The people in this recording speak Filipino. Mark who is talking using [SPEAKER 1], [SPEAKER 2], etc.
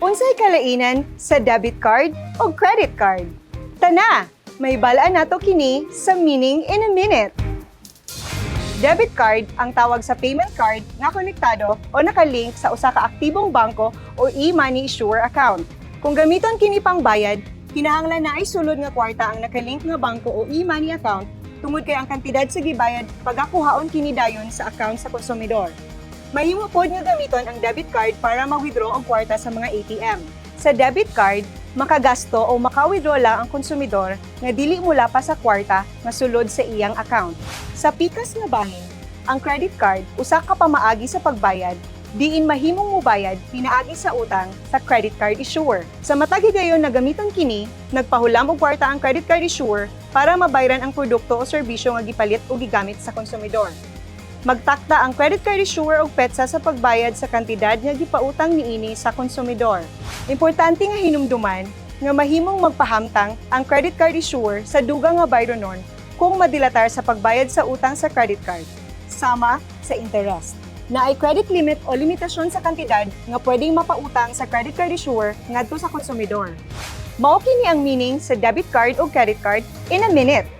[SPEAKER 1] Unsay kalainan sa debit card o credit card? Tana, may balaan nato kini sa meaning in a minute. Debit card ang tawag sa payment card nga konektado o nakalink sa usa ka aktibong bangko o e-money issuer account. Kung gamiton kini pang bayad, kinahanglan na ay sulod nga kwarta ang nakalink nga bangko o e-money account tungod kay ang kantidad sa gibayad pagakuhaon kini dayon sa account sa konsumidor. Mahimo pod nga gamiton ang debit card para ma-withdraw ang kwarta sa mga ATM. Sa debit card, makagasto o maka-withdraw lang ang konsumidor nga dili mula pa sa kwarta nga sulod sa iyang account. Sa pikas nga bahin, ang credit card usa ka pamaagi sa pagbayad diin mahimong mubayad pinaagi sa utang sa credit card issuer. Sa matagi gayon na gamiton kini, nagpahulam og kwarta ang credit card issuer para mabayran ang produkto o serbisyo nga gipalit o gigamit sa konsumidor. Magtakda ang credit card issuer og petsa sa pagbayad sa kantidad nga gipautang niini sa konsumidor. Importante nga hinumduman nga mahimong magpahamtang ang credit card issuer sa dugang nga bayronon kung madilatar sa pagbayad sa utang sa credit card, sama sa interest. Na ay credit limit o limitasyon sa kantidad nga pwedeng mapautang sa credit card issuer ngadto sa konsumidor. Mao kini ang meaning sa debit card o credit card in a minute.